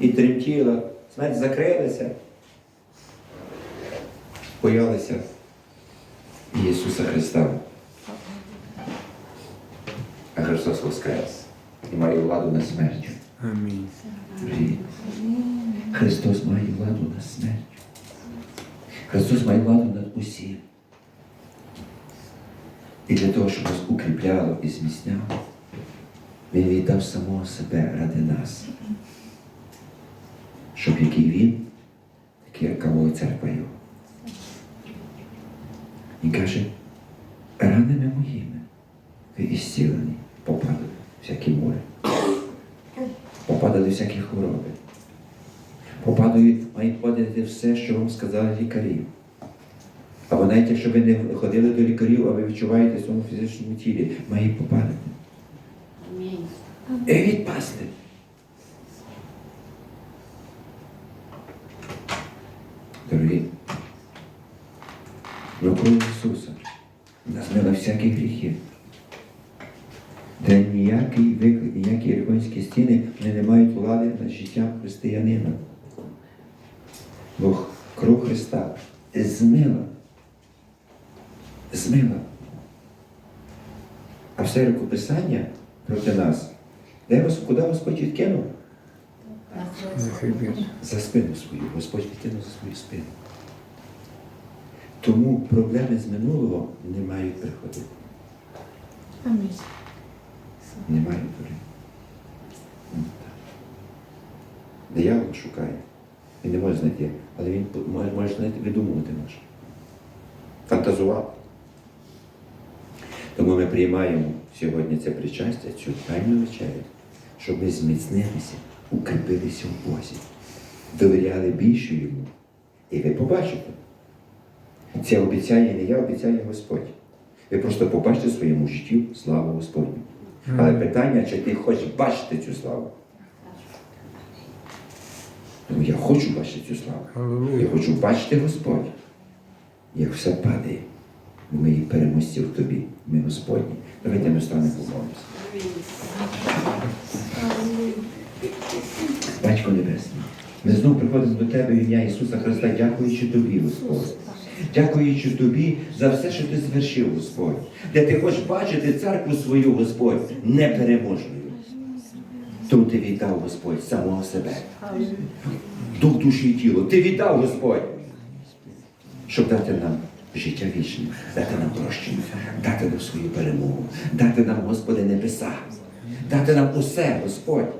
і тремтіла, смерть закрилася. Боялися Ісуса Христа. А Христос Воскрес і має владу над смертю. Амінь. Христос має владу над смертю. Христос має владу над усім. І для того, щоб нас укріпляло і зміцняло, Він віддав самого себе ради нас. Щоб який він, яка церква його. Він каже, ранами моїми ви ісцілені, попадали всякі море попадали всякі хвороби. Попадали, мають подати все, що вам сказали лікарі. Або навіть якщо ви не ходили до лікарів, а ви відчуваєте в своєму фізичному тілі, має попадати. І відпасти. Дорогі, до крові Ісуса нас змила всякі гріхи. Де ніякий виклик, ніякі ірконські стіни вони не мають влади над життям християнина. Бо кров Христа змила. Змила. А все рукописання проти нас, де куди Господь відкинув? За спину свою. Господь відкинув за свою спину. Тому проблеми з минулого не мають приходити. Амінь. Немає дори. Ну. Диявол шукає. Він не може знайти, але він може, може знайти, видумувати може. Фантазувати. Тому ми приймаємо сьогодні це причастя, цю тайну вечерю, щоб ми зміцнилися, укріпилися в Бозі, довіряли більше йому. І ви побачите. Це обіцяє не я, обіцяє Господь. Ви просто побачите в своєму житті славу Господню. Але питання, чи ти хочеш бачити цю славу? Тому я хочу бачити цю славу. Я хочу бачити Господь, як все падає. Ми переможці в тобі, ми Господні. Давайте ми станемо помолимося. Батько Небесний, ми знову приходимо до Тебе в ім'я Ісуса Христа, дякуючи Тобі, Господь. Дякуючи Тобі за все, що Ти звершив, Господь. Де ти хочеш бачити церкву свою, Господь, непереможною. Тому ти віддав, Господь, самого себе. Дух, душі і тіло. Ти віддав, Господь, щоб дати нам життя вічне, дати нам прощення, дати нам свою перемогу, дати нам, Господи, небеса, дати нам усе, Господь.